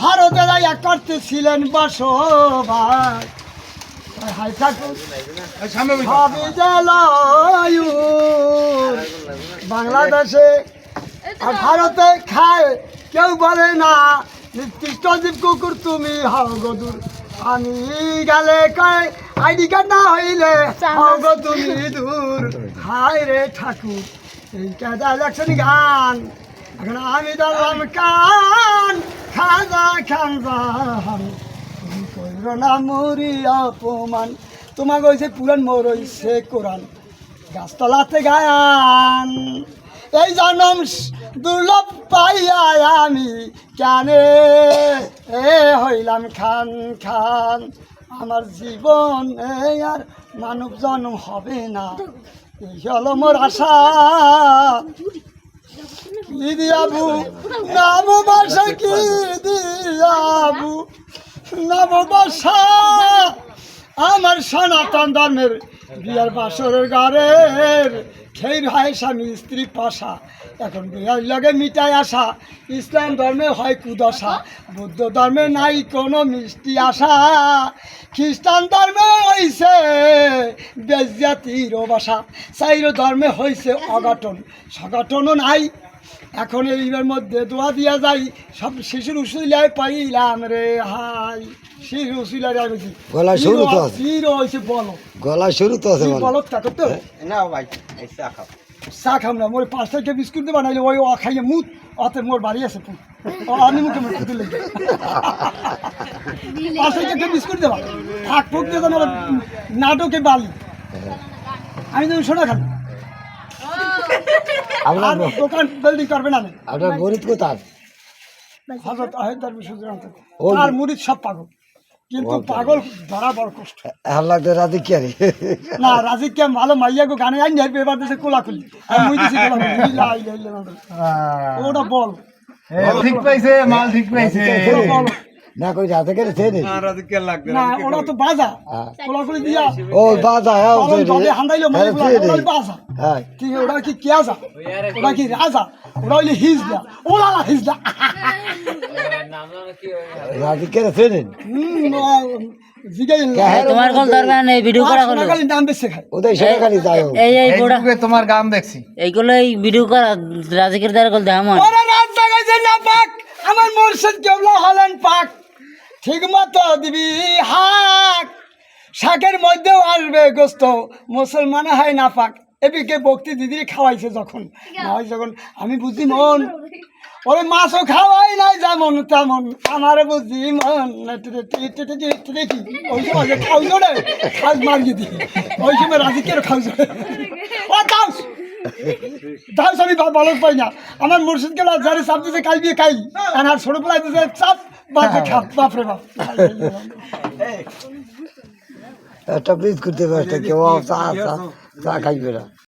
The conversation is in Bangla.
ভারতে যাইয়া করতেছিলেন বসবাস। হাই ঠাকুর। বাংলাদেশে আর ভারতে খায় কেউ বলে না নির্দিষ্ট জীব কুকুর তুমি হও গদুর আমি গেলে কয় আইডি কার্ড না হইলে হও গো তুমি দূর। হায় রে ঠাকুর এই কাজা ইলেকশন গান। এখন আমি দাঁড়ালাম কান খাজা তুমি কইর না মরি অপমান তোমাকে হইছে পুরান মোর হইছে কোরআন গাছতলাতে গায়ান এই জনম দুর্লভ পাইয়া আমি কেনে এ হইলাম খান খান আমার জীবন এই আর মানব জন্ম হবে না এই হলো মোর আশা কি দিয়াবু, নাম বাসা কি দিয়াবু? নাম বাসা, আমার সনাতন ধর্মের বিয়ার বাসরের গারের খেই হয় স্বামী, স্ত্রী পাশা। এখন বিয়ার লগে মিটাই আসা। ইসলাম ধর্মে হয় কুদশা। বুদ্ধ ধর্মে নাই কোনো মিষ্টি আশা। খ্রিস্টান ধর্মে হইছে বেজাতির বাসা চাইর ধর্মে হইছে অঘটন। সঘটনও নাই এখন এইবার মধ্যে দোয়া দিয়া যাই সব শিশুর উসুলায় পাইলাম রে হাই। শিশু উসুলায় যাই বেশি গলায় সরু তো আছে। হিরো হয়েছে বলো? গলা শুরু তো আছে বলো। বলো তা করতে না ভাই এই চা খাও। চা খাম না মোর পাঁচ থেকে বিস্কুট দেবা নাইলে ওই ও খাইয়ে মুত অতে মোর বাড়ি আছে আমি মুখে মুখে দিলে পাঁচ থেকে বিস্কুট দেবা। থাক ফুক দিয়ে নাটকে বালি। আমি তুমি শোনা খাব আপনার দোকান বিল্ডিং করবে না আমি আপনার গরিব কোথায় হজরত আহেদার বিশুদ্ধ ওই- আর মুরিদ সব পাগল। কিন্তু পাগল ধরা বড় কষ্ট। আল্লাহ তো রাতে কি আরে না রাজিক কে ভালো মাইয়া গো গানে আইন যাইবে এবার দেশে কোলাকুলি। আর মুই দিছি কোলাকুলি। লা ইলা ইলা ইলা। ওটা বল। ঠিক পাইছে মাল ঠিক পাইছে। না কই রাতে কেন থেনে না ওটা তো বাজা। হ্যাঁ। কোলাকুলি দিয়া। ও বাজা হ্যাঁ হান্দাইলো মানে ওটা বাজা। হ্যাঁ। কি ওটা কি ওটা কি রাজা? ওটা হইলে ওলা না। তোমার কোন দরকার নেই ভিডিও করা হলো খালি নাম বেশি খাই ওদের এই এই গোড়া তোমার গান দেখছি। এইগুলো এই ভিডিও করা রাজকের দ্বারা রাত জাগাইছে আমার মোরশেদ কেবলা পাক ঠিক মতো দিবি হাক। শাকের মধ্যেও আসবে গোস্ত। মুসলমানে হয় না পাক এদিকে ভক্তি দিদি খাওয়াইছে যখন। যখন, আমি বুঝি মন। ওরে মাছও খাওয়াই নাই যেমন তেমন। আমার বুঝি মন। ওই সময় খাও জোরে খাস মারিয়ে দিই ওই সময় রাজিকের খাও জোরে ও দাও দাস, আমি বলদ পাই না। আমার মুর্শিদকে যারে চাপ দিতে কাল দিয়ে কাল আর ছোট পেলাই দিতে চাপ একটা প্লিজ করতে পারছে কেউ চা চা খাইবে না।